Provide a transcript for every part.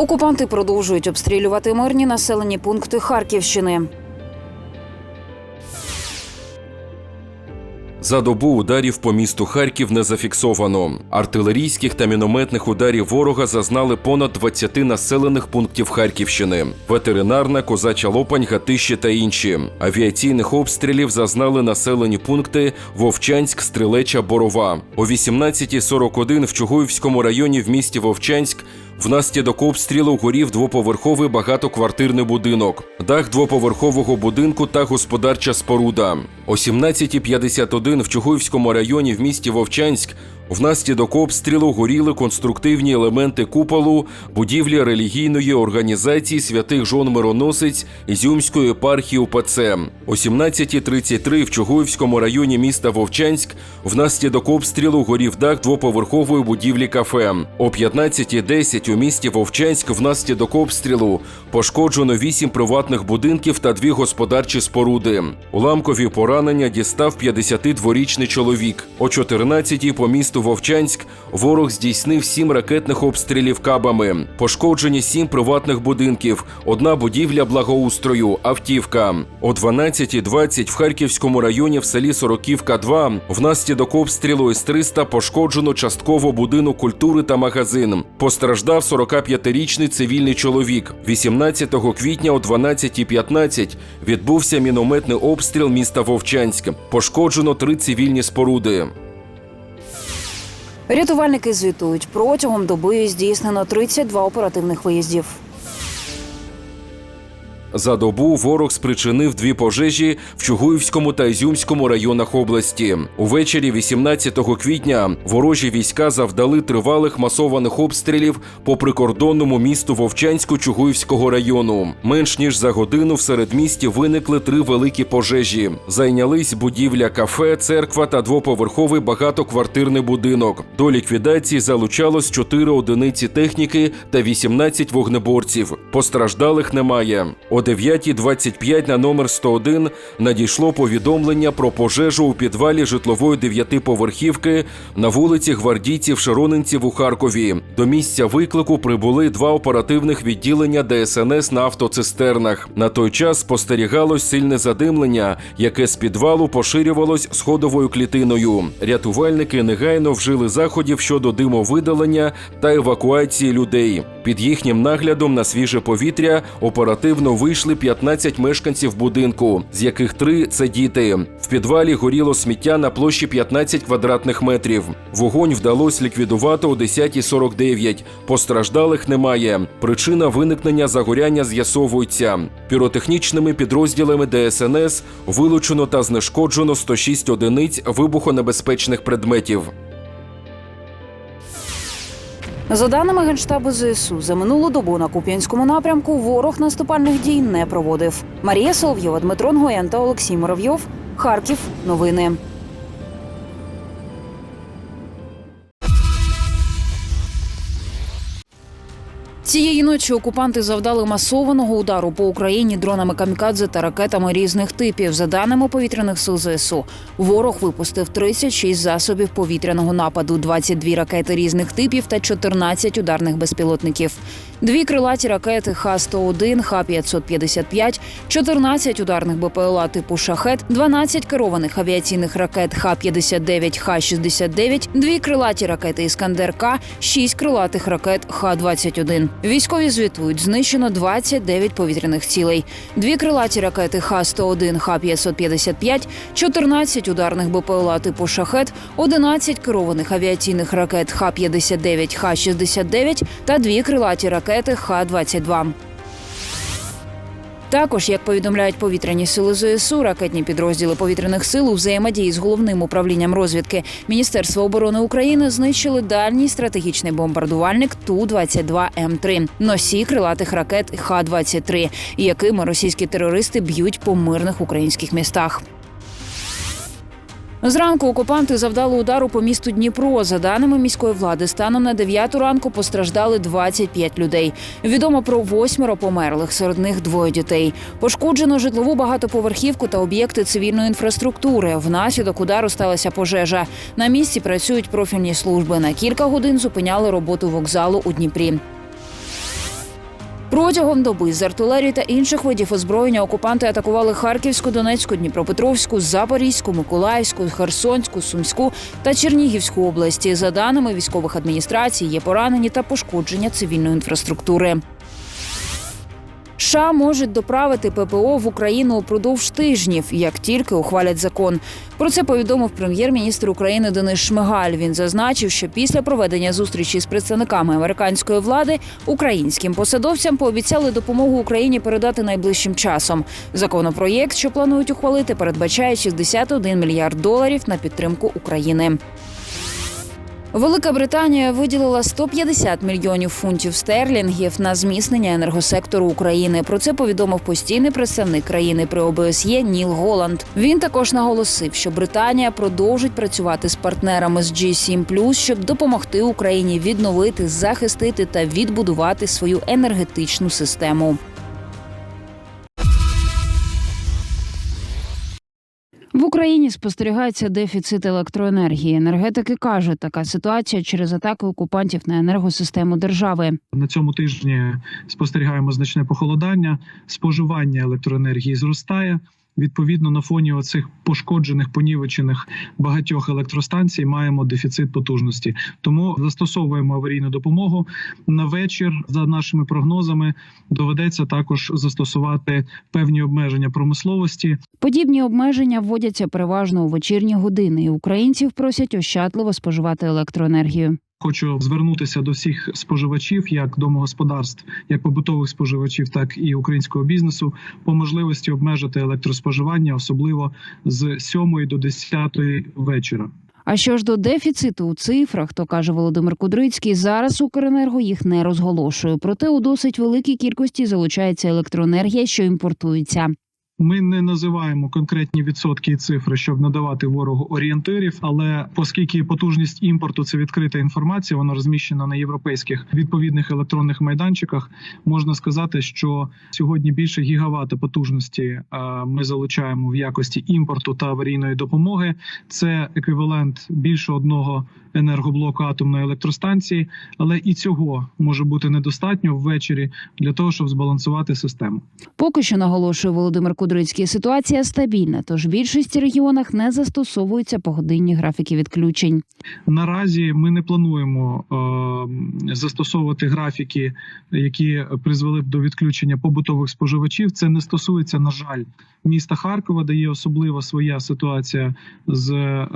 Окупанти продовжують обстрілювати мирні населені пункти Харківщини. За добу ударів по місту Харків не зафіксовано. Артилерійських та мінометних ударів ворога зазнали понад 20 населених пунктів Харківщини: ветеринарна, козача Лопань, Гатище та інші. Авіаційних обстрілів зазнали населені пункти Вовчанськ, Стрелеча, Борова. О 18.41 в Чугуївському районі в місті Вовчанськ Внаслідок обстрілу горів двоповерховий багатоквартирний будинок, дах двоповерхового будинку та господарча споруда. О 17.51 в Чугуївському районі в місті Вовчанськ внаслідок обстрілу горіли конструктивні елементи куполу будівлі релігійної організації святих жон мироносець Ізюмської єпархії УПЦ. О 17.33 в Чугуївському районі міста Вовчанськ внаслідок обстрілу горів дах двоповерхової будівлі кафе. О 15.10 у місті Вовчанськ внаслідок обстрілу пошкоджено вісім приватних будинків та дві господарчі споруди. Уламкові поранення дістав 52-річний чоловік. О 14-й по місту Вовчанськ ворог здійснив сім ракетних обстрілів кабами. Пошкоджені сім приватних будинків, одна будівля благоустрою, автівка. О 12.20 в Харківському районі в селі Сороківка 2 внаслідок обстрілу С-300 пошкоджено частково будинок культури та магазин. Постраждав 45-річний цивільний чоловік. 18 квітня о 12.15 відбувся мінометний обстріл міста Вовчанськ. Пошкоджено три цивільні споруди. Рятувальники звітують протягом доби здійснено 32 оперативних виїздів. За добу ворог спричинив дві пожежі в Чугуївському та Ізюмському районах області. Увечері 18 квітня ворожі війська завдали тривалих масованих обстрілів по прикордонному місту Вовчанську Чугуївського району. Менш ніж за годину в середмісті виникли три великі пожежі. Зайнялись будівля кафе, церква та двоповерховий багатоквартирний будинок. До ліквідації залучалось 4 одиниці техніки та 18 вогнеборців. Постраждалих немає. О 9.25 на номер 101 надійшло повідомлення про пожежу у підвалі житлової дев'ятиповерхівки на вулиці Гвардійців Широнинців у Харкові. До місця виклику прибули два оперативних відділення ДСНС на автоцистернах. На той час спостерігалось сильне задимлення, яке з підвалу поширювалось сходовою клітиною. Рятувальники негайно вжили заходів щодо димовидалення та евакуації людей. Під їхнім наглядом на свіже повітря оперативно вийшли 15 мешканців будинку, з яких три це діти. В підвалі горіло сміття на площі 15 квадратних метрів. Вогонь вдалося ліквідувати о 10.49. Постраждалих немає. Причина виникнення загоряння з'ясовується. Піротехнічними підрозділами ДСНС вилучено та знешкоджено 106 одиниць вибухонебезпечних предметів. За даними Генштабу ЗСУ, за минулу добу на Куп'янському напрямку ворог наступальних дій не проводив. Марія Соловйова, Дмитро Нгоєн та Олексій Муравйов. Харків. Новини. Цієї ночі окупанти завдали масованого удару по Україні дронами камікадзе та ракетами різних типів. За даними повітряних сил ЗСУ, ворог випустив 36 засобів повітряного нападу, 22 ракети різних типів та 14 ударних безпілотників. Дві крилаті ракети Х-101, Х-555, 14 ударних БПЛА типу «Шахет», 12 керованих авіаційних ракет Х-59, Х-69, дві крилаті ракети «Іскандер-К», 6 крилатих ракет Х-21. Військові звітують, знищено 29 повітряних цілей, дві крилаті ракети Х-101, Х-555, 14 ударних БПЛА типу «Шахет», 11 керованих авіаційних ракет Х-59, Х-69 та дві крилаті ракети Х-22. Також, як повідомляють повітряні сили ЗСУ, ракетні підрозділи повітряних сил у взаємодії з головним управлінням розвідки Міністерства оборони України знищили дальній стратегічний бомбардувальник ту 22 м 3 носій крилатих ракет Х-23, якими російські терористи б'ють по мирних українських містах. Зранку окупанти завдали удару по місту Дніпро. За даними міської влади, станом на 9 ранку постраждали 25 людей. Відомо про восьмеро померлих, серед них двоє дітей. Пошкоджено житлову багатоповерхівку та об'єкти цивільної інфраструктури. Внаслідок удару сталася пожежа. На місці працюють профільні служби. На кілька годин зупиняли роботу вокзалу у Дніпрі. Протягом доби з артилерії та інших видів озброєння окупанти атакували Харківську, Донецьку, Дніпропетровську, Запорізьку, Миколаївську, Херсонську, Сумську та Чернігівську області. За даними військових адміністрацій, є поранені та пошкодження цивільної інфраструктури. США можуть доправити ППО в Україну упродовж тижнів, як тільки ухвалять закон. Про це повідомив прем'єр-міністр України Денис Шмигаль. Він зазначив, що після проведення зустрічі з представниками американської влади українським посадовцям пообіцяли допомогу Україні передати найближчим часом. Законопроєкт, що планують ухвалити, передбачає 61 мільярд доларів на підтримку України. Велика Британія виділила 150 мільйонів фунтів стерлінгів на зміцнення енергосектору України. Про це повідомив постійний представник країни при ОБСЄ Ніл Голланд. Він також наголосив, що Британія продовжить працювати з партнерами з G7+, щоб допомогти Україні відновити, захистити та відбудувати свою енергетичну систему. Україні спостерігається дефіцит електроенергії. Енергетики кажуть, така ситуація через атаки окупантів на енергосистему держави. На цьому тижні спостерігаємо значне похолодання, споживання електроенергії зростає. Відповідно, на фоні оцих пошкоджених понівечених багатьох електростанцій маємо дефіцит потужності. Тому застосовуємо аварійну допомогу на вечір. За нашими прогнозами доведеться також застосувати певні обмеження промисловості. Подібні обмеження вводяться переважно у вечірні години, і українців просять ощадливо споживати електроенергію. Хочу звернутися до всіх споживачів, як домогосподарств, як побутових споживачів, так і українського бізнесу, по можливості обмежити електроспоживання, особливо з 7 до 10 вечора. А що ж до дефіциту у цифрах, то каже Володимир Кудрицький, зараз Укренерго їх не розголошує. Проте у досить великій кількості залучається електроенергія, що імпортується. Ми не називаємо конкретні відсотки і цифри, щоб надавати ворогу орієнтирів. Але оскільки потужність імпорту це відкрита інформація, вона розміщена на європейських відповідних електронних майданчиках. Можна сказати, що сьогодні більше гігавата потужності е, ми залучаємо в якості імпорту та аварійної допомоги. Це еквівалент більше одного енергоблоку атомної електростанції, але і цього може бути недостатньо ввечері для того, щоб збалансувати систему. Поки що наголошує Володимир Кудрицький, ситуація стабільна, тож в більшості регіонах не застосовуються погодинні графіки відключень. Наразі ми не плануємо е, застосовувати графіки, які призвели б до відключення побутових споживачів. Це не стосується, на жаль, міста Харкова, де є особлива своя ситуація з е,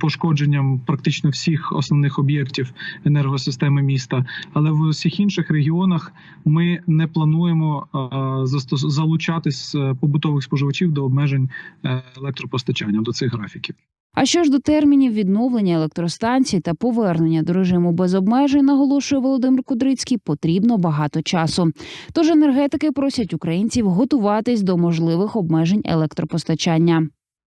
пошкодженням практично всіх основних об'єктів енергосистеми міста. Але в усіх інших регіонах ми не плануємо е, залучати з е, побутових споживачів до обмежень е, електропостачання до цих графіків. А що ж до термінів відновлення електростанцій та повернення до режиму без обмежень, наголошує Володимир Кудрицький, потрібно багато часу. Тож енергетики просять українців готуватись до можливих обмежень електропостачання.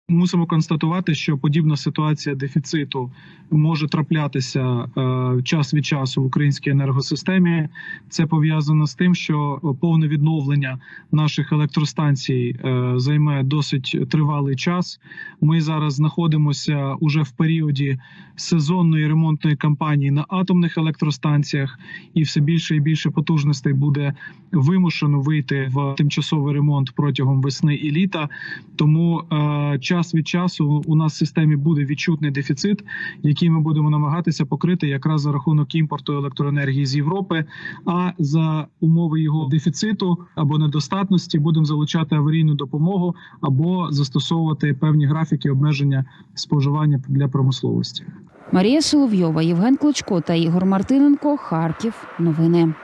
Мусимо констатувати, що подібна ситуація дефіциту може траплятися е, час від часу в українській енергосистемі. Це пов'язано з тим, що повне відновлення наших електростанцій е, займе досить тривалий час. Ми зараз знаходимося уже в періоді сезонної ремонтної кампанії на атомних електростанціях, і все більше і більше потужностей буде вимушено вийти в тимчасовий ремонт протягом весни і літа. Тому е, час від часу у нас в системі буде відчутний дефіцит, який ми будемо намагатися покрити якраз за рахунок імпорту електроенергії з Європи. А за умови його дефіциту або недостатності будемо залучати аварійну допомогу або застосовувати певні графіки обмеження споживання для промисловості. Марія Соловйова, Євген Клочко та Ігор Мартиненко. Харків. Новини.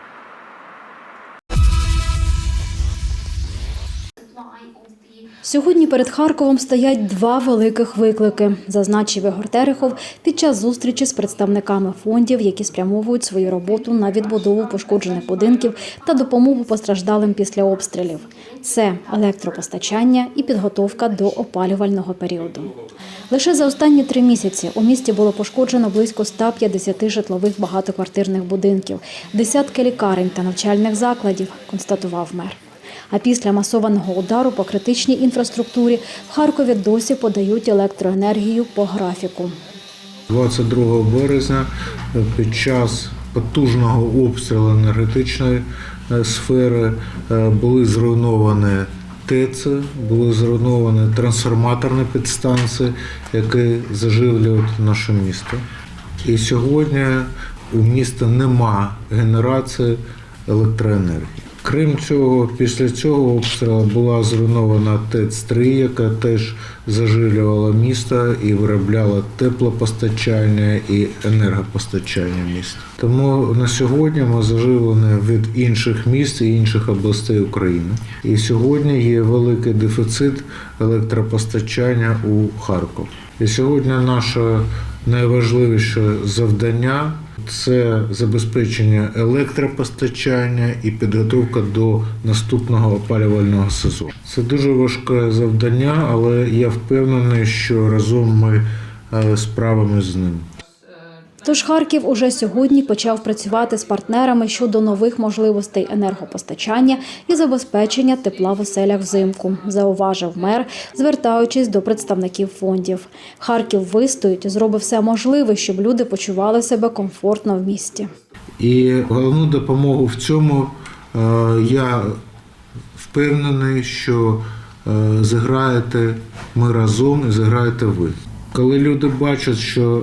Сьогодні перед Харковом стоять два великих виклики, зазначив Ігор Терехов під час зустрічі з представниками фондів, які спрямовують свою роботу на відбудову пошкоджених будинків та допомогу постраждалим після обстрілів. Це електропостачання і підготовка до опалювального періоду. Лише за останні три місяці у місті було пошкоджено близько 150 житлових багатоквартирних будинків, десятки лікарень та навчальних закладів, констатував мер. А після масованого удару по критичній інфраструктурі в Харкові досі подають електроенергію по графіку. 22 березня під час потужного обстрілу енергетичної е, сфери е, були зруйновані ТЕЦ, були зруйновані трансформаторні підстанції, які заживлюють наше місто. І сьогодні у міста нема генерації електроенергії. Крім цього, після цього обстрілу була зруйнована ТЕЦ-3, яка теж заживлювала місто і виробляла теплопостачання і енергопостачання міста. Тому на сьогодні ми заживлені від інших міст і інших областей України. І сьогодні є великий дефіцит електропостачання у Харків. І сьогодні наше найважливіше завдання це забезпечення електропостачання і підготовка до наступного опалювального сезону. Це дуже важке завдання, але я впевнений, що разом ми справимося з ним. Тож Харків уже сьогодні почав працювати з партнерами щодо нових можливостей енергопостачання і забезпечення тепла в оселях взимку, зауважив мер, звертаючись до представників фондів. Харків вистоїть, зробить все можливе, щоб люди почували себе комфортно в місті. І головну допомогу в цьому е, я впевнений, що е, зіграєте ми разом і зіграєте ви. Коли люди бачать, що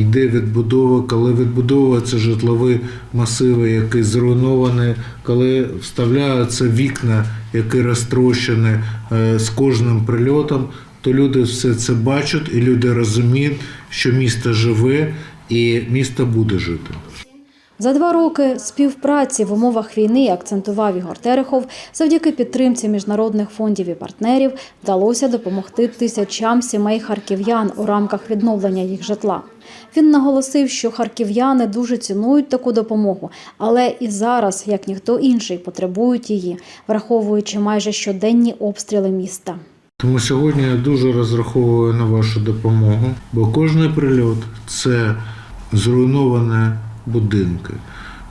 йде відбудова, коли відбудовуються житлові масиви, які зруйновані, коли вставляються вікна, які розтрощені е, з кожним прильотом, то люди все це бачать і люди розуміють, що місто живе і місто буде жити. За два роки співпраці в умовах війни акцентував Ігор Терехов. Завдяки підтримці міжнародних фондів і партнерів вдалося допомогти тисячам сімей харків'ян у рамках відновлення їх житла. Він наголосив, що харків'яни дуже цінують таку допомогу, але і зараз, як ніхто інший, потребують її, враховуючи майже щоденні обстріли міста. Тому сьогодні я дуже розраховую на вашу допомогу, бо кожний прильот це зруйновані будинки,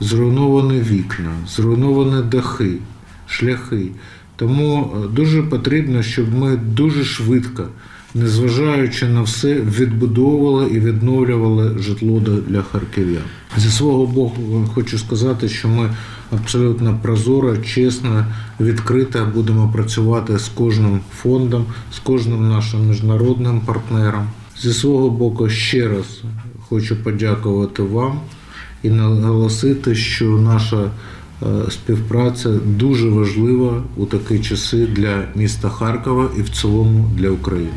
зруйновані вікна, зруйновані дахи, шляхи. Тому е, дуже потрібно, щоб ми дуже швидко, незважаючи на все, відбудовували і відновлювали житло для харків'ян. Зі свого боку хочу сказати, що ми абсолютно прозоро, чесно, відкрито будемо працювати з кожним фондом, з кожним нашим міжнародним партнером. Зі свого боку, ще раз хочу подякувати вам і наголосити, що наша е, співпраця дуже важлива у такі часи для міста Харкова і в цілому для України.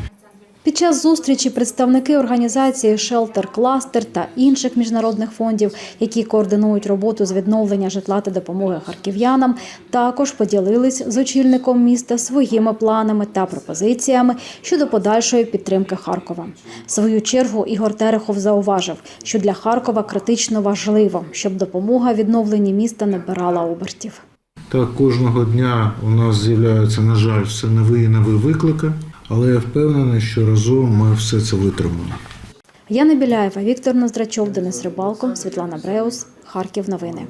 Під час зустрічі представники організації Shelter Cluster та інших міжнародних фондів, які координують роботу з відновлення житла та допомоги харків'янам, також поділились з очільником міста своїми планами та пропозиціями щодо подальшої підтримки Харкова. В свою чергу Ігор Терехов зауважив, що для Харкова критично важливо, щоб допомога відновленні міста набирала обертів. Так, кожного дня у нас з'являються, на жаль, все нові і нові виклики, але я впевнений, що разом ми все це витримаємо. Яна Біляєва, Віктор Ноздрачов, Денис Рибалко, Світлана Бреус, Харків. Новини.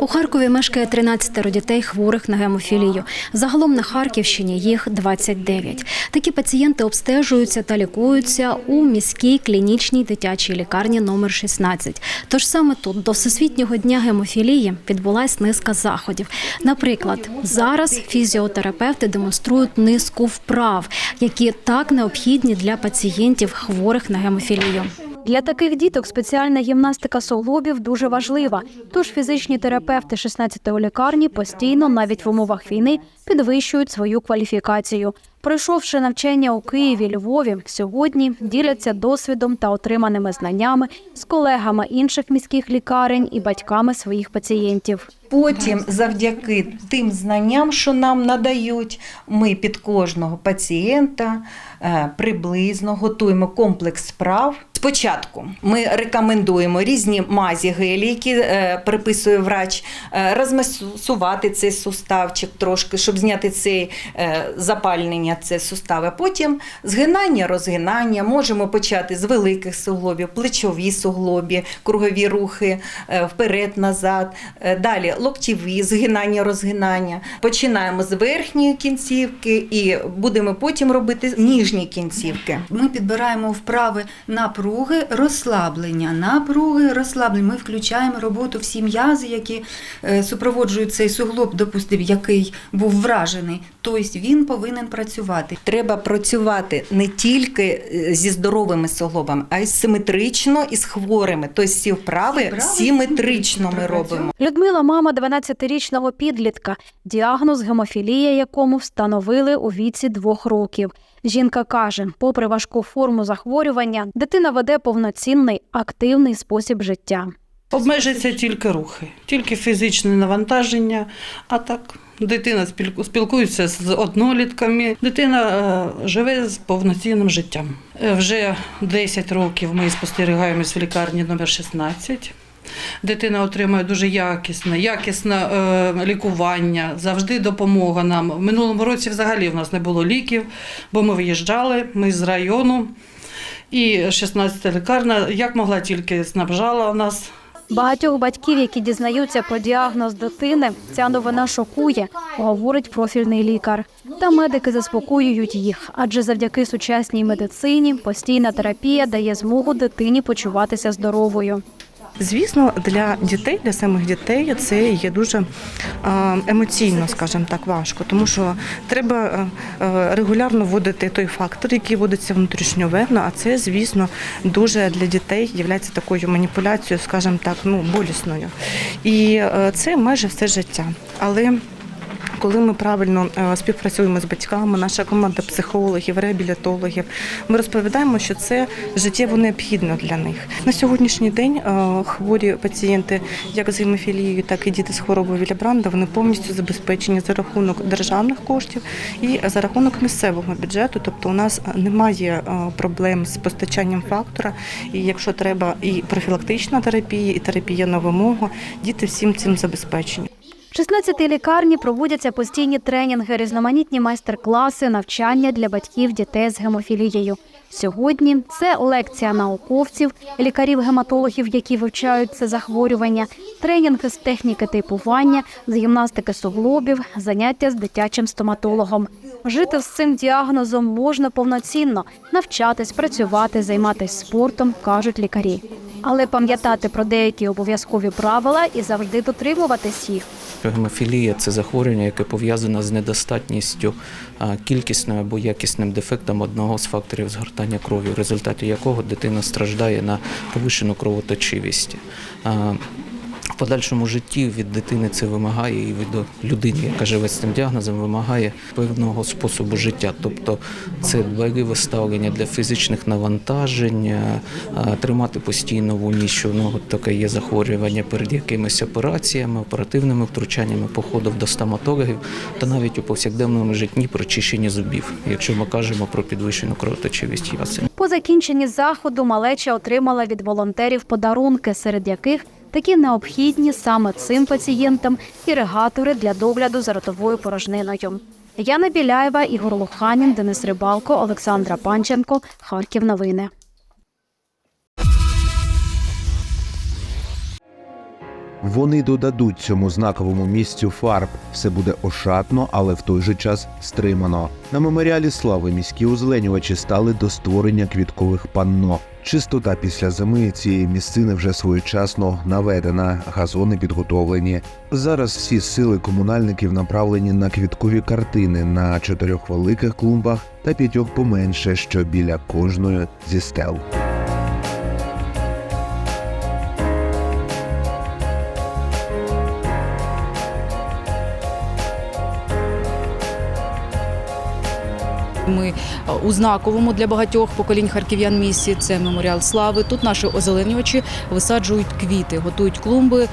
У Харкові мешкає 13 дітей хворих на гемофілію. Загалом на Харківщині їх 29. Такі пацієнти обстежуються та лікуються у міській клінічній дитячій лікарні номер 16. Тож саме тут до Всесвітнього дня гемофілії відбулась низка заходів. Наприклад, зараз фізіотерапевти демонструють низку вправ, які так необхідні для пацієнтів хворих на гемофілію. Для таких діток спеціальна гімнастика суглобів дуже важлива. Тож фізичні терапевти 16-ї лікарні постійно, навіть в умовах війни, підвищують свою кваліфікацію. Пройшовши навчання у Києві, Львові, сьогодні діляться досвідом та отриманими знаннями з колегами інших міських лікарень і батьками своїх пацієнтів. Потім, завдяки тим знанням, що нам надають, ми під кожного пацієнта е, приблизно готуємо комплекс справ. Спочатку ми рекомендуємо різні мазі гелі, які е, приписує врач, е, розмасувати цей суставчик трошки, щоб зняти це запалення укріплення це сустави. Потім згинання, розгинання. Можемо почати з великих суглобів, плечові суглобі, кругові рухи е, вперед-назад. Е, Далі локтєві, згинання, розгинання. Починаємо з верхньої кінцівки і будемо потім робити ніжні кінцівки. Ми підбираємо вправи напруги, розслаблення, напруги, розслаблення. Ми включаємо роботу всі м'язи, які е, супроводжують цей суглоб, допустив, який був вражений. Тобто він повинен працювати. Треба працювати не тільки е, зі здоровими суглобами, а й симетрично і з хворими. Тобто всі вправи вправи симетрично ми робимо. Людмила мама 12-річного підлітка, діагноз гемофілія, якому встановили у віці двох років. Жінка каже, попри важку форму захворювання, дитина веде повноцінний активний спосіб життя. Обмежуються тільки рухи, тільки фізичне навантаження. А так, дитина спілку- спілкується з однолітками, дитина е, живе з повноцінним життям. Е, Вже 10 років ми спостерігаємось в лікарні номер 16. Дитина отримує дуже якісне, якісне е, лікування, завжди допомога нам. В минулому році взагалі в нас не було ліків, бо ми виїжджали, ми з району. І 16-та лікарня, як могла тільки снабжала нас Багатьох батьків, які дізнаються про діагноз дитини, ця новина шокує, говорить профільний лікар. Та медики заспокоюють їх, адже завдяки сучасній медицині постійна терапія дає змогу дитині почуватися здоровою. Звісно, для дітей, для самих дітей це є дуже емоційно, скажімо так, важко, тому що треба е, е, регулярно вводити той фактор, який вводиться внутрішньовенно, а це, звісно, дуже для дітей є такою маніпуляцією, скажімо так, ну болісною. І е, це майже все життя. Але коли ми правильно е, співпрацюємо з батьками, наша команда психологів, реабілітологів, ми розповідаємо, що це життєво необхідно для них. На сьогоднішній день е, хворі пацієнти, як з гемофілією, так і діти з хворобою Вілібранда, вони повністю забезпечені за рахунок державних коштів і за рахунок місцевого бюджету. Тобто у нас немає е, проблем з постачанням фактора. І якщо треба і профілактична терапія, і терапія на вимогу, діти всім цим забезпечені. В 16-й лікарні проводяться постійні тренінги, різноманітні майстер-класи, навчання для батьків дітей з гемофілією. Сьогодні це лекція науковців, лікарів-гематологів, які вивчають це захворювання, тренінги з техніки типування, з гімнастики суглобів, заняття з дитячим стоматологом. Жити з цим діагнозом можна повноцінно, навчатись, працювати, займатися спортом, кажуть лікарі. Але пам'ятати про деякі обов'язкові правила і завжди дотримуватись їх. Гемофілія це захворювання, яке пов'язане з недостатністю кількісним або якісним дефектом одного з факторів згортання крові, в результаті якого дитина страждає на повищену кровоточивість. Подальшому житті від дитини це вимагає і від людини, яка живе з цим діагнозом, вимагає певного способу життя. Тобто це дбайливе ставлення для фізичних навантажень, тримати постійно в умі, що ну, таке є захворювання перед якимись операціями, оперативними втручаннями, походом до стоматологів та навіть у повсякденному житті прочищення зубів, якщо ми кажемо про підвищену кровоточивість ясен. По закінченні заходу малеча отримала від волонтерів подарунки, серед яких такі необхідні саме цим пацієнтам іригатори для догляду за ротовою порожниною. Яна Біляєва, Ігор Луханін, Денис Рибалко, Олександра Панченко. Харків новини. Вони додадуть цьому знаковому місцю фарб. Все буде ошатно, але в той же час стримано. На меморіалі слави міські озеленювачі стали до створення квіткових панно. Чистота після зими цієї місцини вже своєчасно наведена, газони підготовлені. Зараз всі сили комунальників направлені на квіткові картини на чотирьох великих клумбах та п'ятьох поменше, що біля кожної зі стел. Ми е, у знаковому для багатьох поколінь харків'ян місці. Це меморіал слави. Тут наші озеленювачі висаджують квіти, готують клумби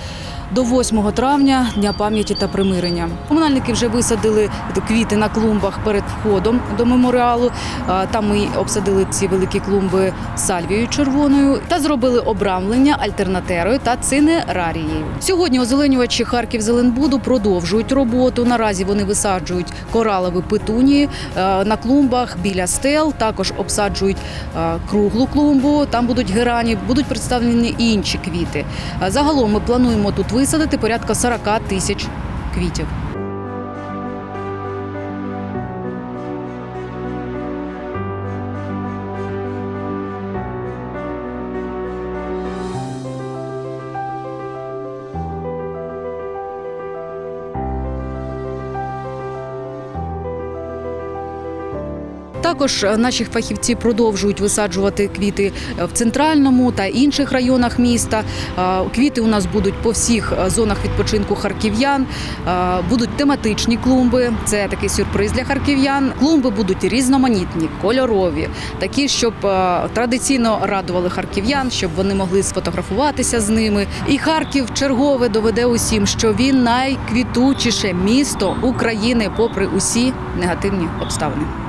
до 8 травня Дня пам'яті та примирення. Комунальники вже висадили квіти на клумбах перед входом до меморіалу. Там ми обсадили ці великі клумби сальвією червоною та зробили обрамлення альтернатерою та цинерарією. Сьогодні озеленювачі Харків Зеленбуду продовжують роботу. Наразі вони висаджують коралові петунії е, на клумбах біля стел. Також обсаджують е, круглу клумбу. Там будуть герані, будуть представлені і інші квіти. Е, Загалом ми плануємо тут висадити порядка 40 тисяч квітів. Також наші фахівці продовжують висаджувати квіти в центральному та інших районах міста. Квіти у нас будуть по всіх зонах відпочинку харків'ян. Будуть тематичні клумби. Це такий сюрприз для харків'ян. Клумби будуть різноманітні, кольорові, такі, щоб традиційно радували харків'ян, щоб вони могли сфотографуватися з ними. І Харків чергове доведе усім, що він найквітучіше місто України, попри усі негативні обставини.